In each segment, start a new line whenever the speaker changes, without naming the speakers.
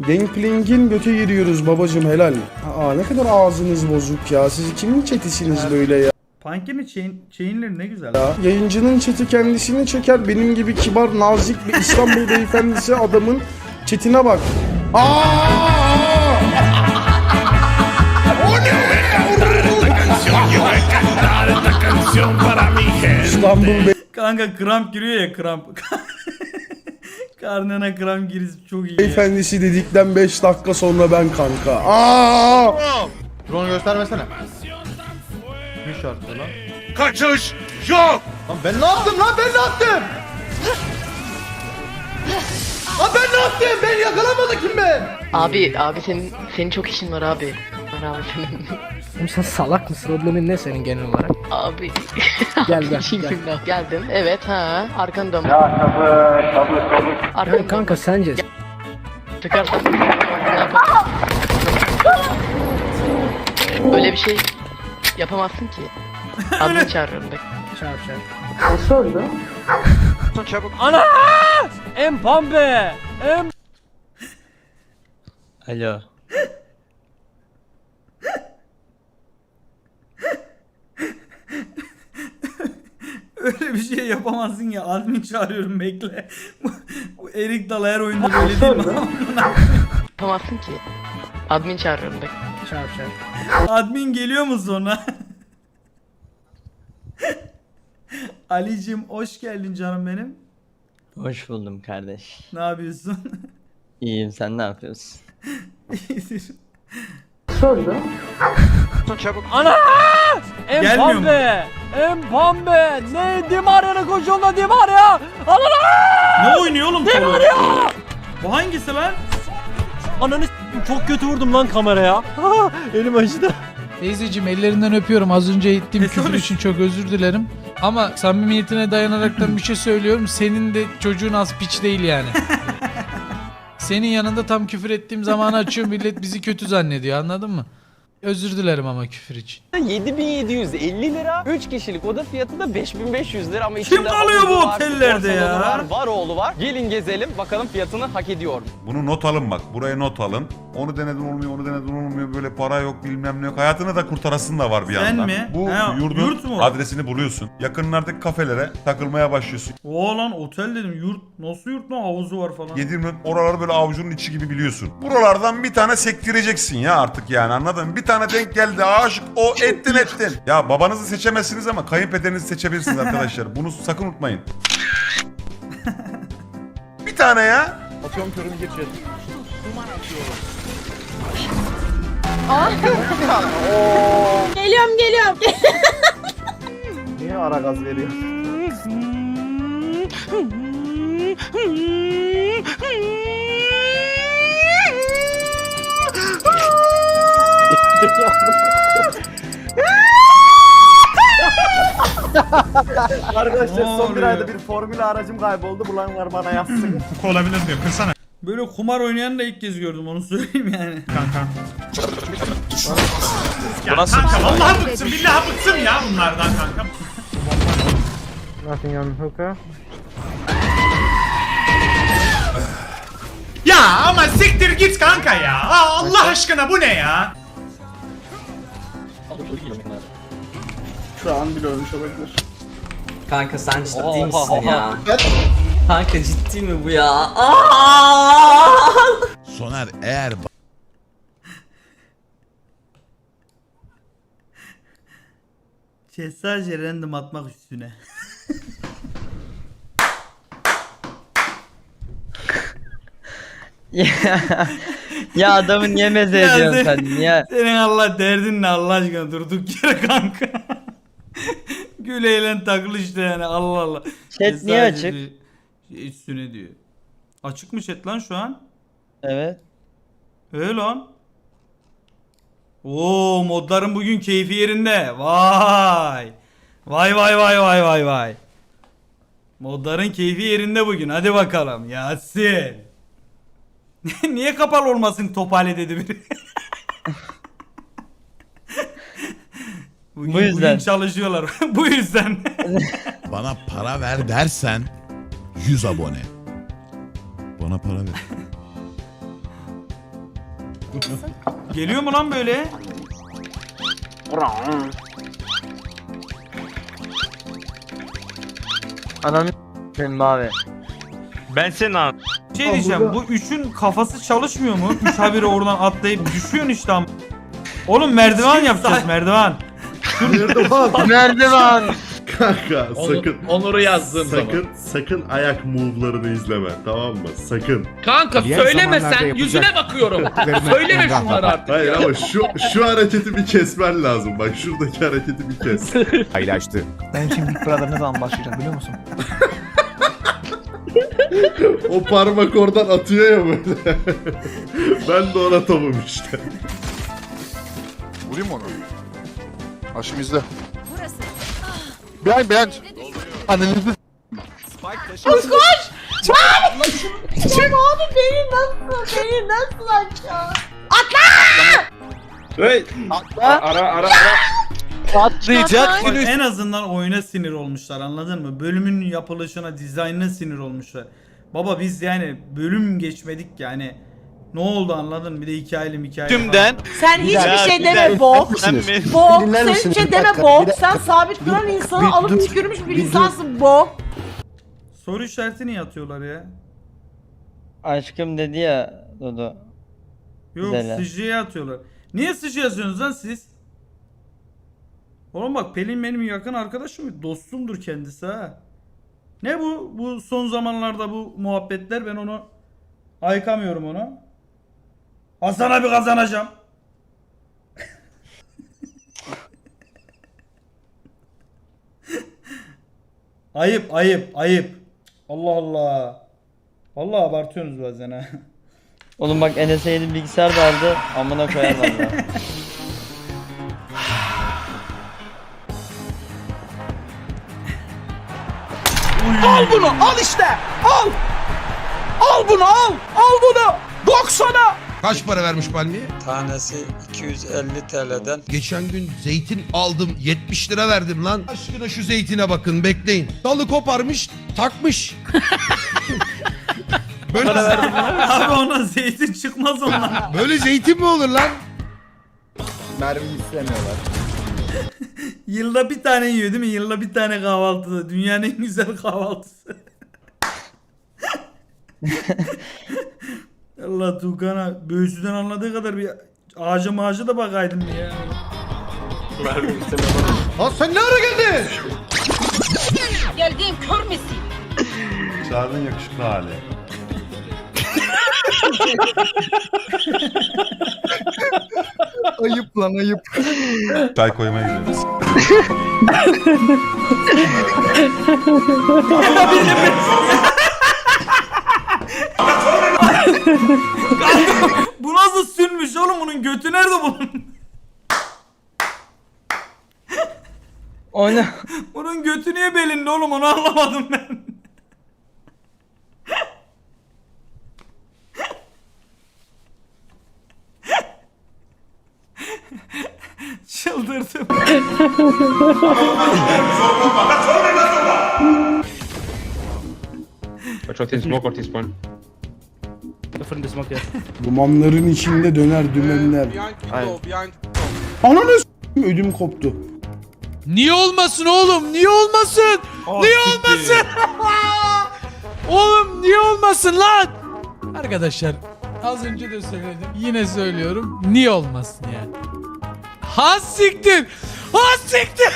Gangplank'in göte giriyoruz babacım helal. Aa ne kadar ağzınız bozuk ya. Siz kimin çetisiniz böyle ya?
Punk'in chain, chainleri ne güzel.
ya? Yayıncının çeti kendisini çeker. Benim gibi kibar, nazik bir İstanbul beyefendisi adamın çetine bak. Aa! İstanbul Bey
Kanka kramp giriyor ya kramp. Karnına kramp girisi çok iyi. ya.
beyefendisi dedikten 5 dakika sonra ben kanka. Aa!
Drone göstermesene. Bir şartlı lan.
Kaçış yok.
Lan ben ne yaptım lan ben ne yaptım? Lan ben ne yaptım? Ben yakalamadı kim ben?
Abi abi senin senin çok işin var abi. Var abi senin.
Oğlum sen salak mısın? Problemin ne senin genel olarak?
Abi.
Gel gel. Gel.
Geldim. Evet ha. Arkanda mı?
Yani
Arkanda
kanka sence
Çıkarsan. Ne yapalım? Öyle bir şey yapamazsın ki. Adını çağırıyorum bek.
çarp çarp.
Ana! Empambe! Em... Alo.
Öyle bir şey yapamazsın ya. Admin çağırıyorum bekle. Bu- Erik Dal her oyunda böyle değil mi?
Yapamazsın ki. Admin çağırıyorum bek.
Çarp çarp.
Admin geliyor mu sonra? Alicim hoş geldin canım benim.
Hoş buldum kardeş.
Ne yapıyorsun?
İyiyim sen ne yapıyorsun?
İyidir.
Ana!
Gelmiyor mu?
Empambe! Ne Dimara'nın koşuğunda Dimara! Ana!
ne oynuyor oğlum Tolu? Bu hangisi lan?
Ananı çok kötü vurdum lan kameraya. Elim acıdı.
Teyzeciğim ellerinden öpüyorum. Az önce ettiğim küfür için çok özür dilerim. Ama samimiyetine dayanaraktan bir şey söylüyorum. Senin de çocuğun az piç değil yani. Senin yanında tam küfür ettiğim zamanı açıyor millet bizi kötü zannediyor anladın mı? Özür dilerim ama küfür için.
7750 lira. 3 kişilik oda fiyatı da 5500 lira ama
Kim
içinde
kalıyor bu
havuzu var,
otellerde
spor
ya?
Var, var oğlu var. Gelin gezelim bakalım fiyatını hak ediyor mu?
Bunu not alın bak. Buraya not alın. Onu denedin olmuyor, onu denedin olmuyor. Böyle para yok, bilmem ne yok. Hayatını da kurtarasın da var bir
Sen
yandan.
mi?
Bu
Ha,
yurdun
yurt mu?
adresini buluyorsun. Yakınlardaki kafelere takılmaya başlıyorsun.
Oo lan otel dedim yurt. Nasıl yurt lan havuzu var falan.
Yedirme oraları böyle avucunun içi gibi biliyorsun. Buralardan bir tane sektireceksin ya artık yani anladın mı? Bir tane denk geldi aşık o ettin ettin. Ya babanızı seçemezsiniz ama kayınpederinizi seçebilirsiniz arkadaşlar. Bunu sakın unutmayın. bir tane ya.
Atıyorum körünü geçiyor.
Geliyorum geliyorum.
Niye ara gaz veriyor? Arkadaşlar son bir
oluyor?
ayda bir formül aracım kayboldu. Bulanlar bana yazsın.
Olabilir diyor. Kırsana.
Böyle kumar oynayan da ilk kez gördüm onu söyleyeyim yani.
Bu nasıl? Kanka vallahi bıktım billahi bıktım ya bunlardan kanka.
Nothing on hookah.
Ya ama siktir git kanka ya. Aa, Allah aşkına bu ne ya?
Şu an bile ölmüş olabilir.
Kanka sen ciddi misin ya? Kanka ciddi mi bu ya? Aa!
Soner eğer
Şey sadece random atmak üstüne.
ya adamı niye meze
Ya
ediyorsun
sen-
sen? Niye?
Senin Allah derdin ne Allah aşkına durduk yere kanka. Gül eğlen takıl işte yani Allah Allah.
Chat niye açık?
üstüne diyor. Açık mı chat lan şu an?
Evet.
Öyle lan. Oo modların bugün keyfi yerinde. Vay. Vay vay vay vay vay vay. Modların keyfi yerinde bugün. Hadi bakalım. Yasin. Niye kapalı olmasın topale dedi biri. bugün,
Bu yüzden.
Bugün çalışıyorlar. Bu yüzden.
bana para ver dersen 100 abone. Bana para ver.
Geliyor mu lan böyle?
Ananı benim abi.
Ben senin an.
Şey diyeceğim bu üçün kafası çalışmıyor mu? Üç haberi oradan atlayıp düşüyorsun işte am- Oğlum merdiven yapacağız merdiven.
Merdiven.
Kanka sakın.
Onur'u yazdım
Sakın sakın ayak move'larını izleme tamam mı? Sakın.
Kanka söylemesen yüzüne bakıyorum. Söyleme şunları artık.
Hayır ama şu şu hareketi bir kesmen lazım. Bak şuradaki hareketi bir kes.
Paylaştı. Ben şimdi Big Brother ne zaman başlayacak biliyor musun?
o parmak oradan atıyor ya böyle. ben de ona tavım işte.
Vurayım mı onu? Haşim izle. Beğen beğen. Ananızı
Ara ara ara.
Patlayacak.
Bak, en azından oyuna sinir olmuşlar anladın mı? Bölümün yapılışına, dizaynına sinir olmuşlar. Baba biz yani bölüm geçmedik yani. Ne oldu anladın? Bir de hikayeli hikayeli
Tümden.
Sen hiçbir şey deme Bok. Bok. Sen hiçbir şey deme Bok. Sen sabit duran insanı alıp tükürmüş bir insansın Bok.
Soru işareti niye atıyorlar ya?
Aşkım dedi ya Dodo.
Yok
Güzel
sıcıya atıyorlar. Niye sıcı yazıyorsunuz lan siz? Oğlum bak Pelin benim yakın arkadaşım. Dostumdur kendisi ha. Ne bu? Bu son zamanlarda bu muhabbetler ben onu ayıkamıyorum onu. Hasan abi kazanacağım. ayıp ayıp ayıp. Allah Allah. Vallahi abartıyorsunuz bazen ha.
Oğlum bak Enes'e yeni bilgisayar da aldı. Amına koyar valla.
al bunu al işte. Al. Al bunu al. Al bunu. 90'a.
Kaç para vermiş palmiye?
Tanesi 250 TL'den.
Geçen gün zeytin aldım 70 lira verdim lan. Aşkına şu zeytine bakın bekleyin. Dalı koparmış takmış. böyle,
Abi ona zeytin çıkmaz ondan.
böyle zeytin mi olur lan?
Mermi istemiyorlar.
Yılda bir tane yiyor değil mi? Yılda bir tane kahvaltıda. Dünyanın en güzel kahvaltısı. Allah Tuğkan'a böğsüden anladığı kadar bir ağaca mağaca da bakaydım ya.
Lan sen ne ara geldin?
Geldiğim kör müsün?
Çağrı'nın yakışıklı hali.
Ayıp lan ayıp.
Çay koymaya gidiyoruz.
Bu nasıl sünmüş oğlum bunun götü nerede bunun?
O ne?
Bunun götü niye belinde oğlum onu anlamadım ben. Çıldırdım.
Dumanların içinde döner dümenler. Ananı s**eyim, ödüm koptu.
Niye olmasın oğlum? Niye olmasın? niye olmasın? oğlum niye olmasın lan? Arkadaşlar az önce de söyledim. Yine söylüyorum. Niye olmasın yani? Ha siktir. Ha siktir.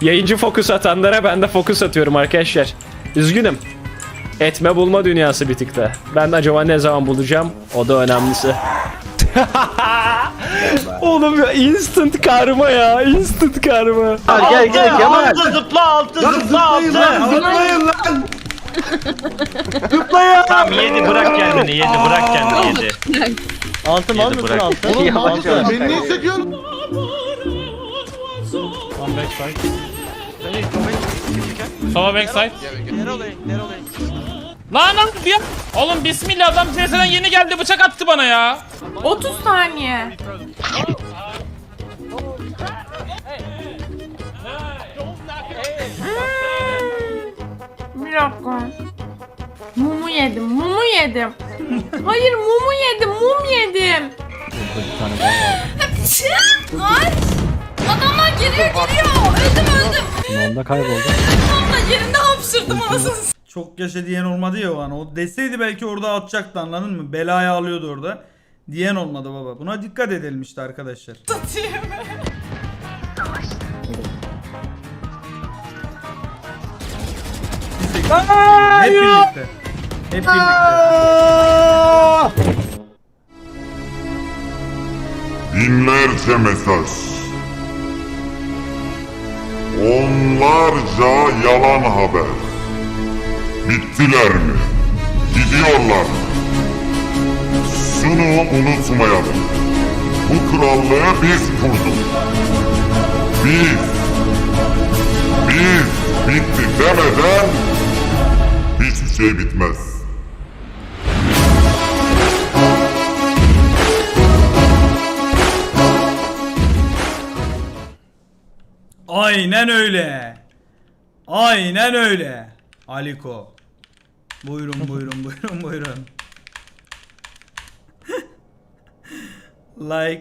Yayıncı fokus atanlara ben de fokus atıyorum arkadaşlar. Üzgünüm. Etme bulma dünyası bir tık da. Ben acaba ne zaman bulacağım? O da önemlisi. Oğlum ya instant karma ya. Instant karma.
Gel gel Kemal.
zıpla altı zıpla altı.
Zıplayın lan.
Tamam yedi bırak kendini yedi bırak kendini yedi.
Altı mal mısın
bırak.
altı?
Oğlum ne
Altı.
yapıyorsun? Beni niye sekiyorsun?
Sola backside. Lan lan ya. Oğlum bismillah adam CS'den yeni geldi bıçak attı bana ya.
30 saniye. Bir dakika. Mumu yedim, mumu yedim. Hayır mumu yedim mum yedim. Ay. Adamlar geliyor geliyor. Öldüm öldüm.
Onda kayboldu.
Onunla yerinde hapşırdım anasını
Çok yaşa diyen olmadı ya o an. O deseydi belki orada atacaktı anladın mı? Belaya alıyordu orada. Diyen olmadı baba. Buna dikkat edelim işte arkadaşlar.
satayım.
Hep birlikte. Hep birlikte.
Binlerce mesaj. Onlarca yalan haber. Bittiler mi? Gidiyorlar. Şunu unutmayalım. Bu krallığı biz kurduk. Biz. Biz bitti demeden hiçbir şey bitmez.
Aynen öyle. Aynen öyle. Aliko. Buyurun buyurun buyurun buyurun. like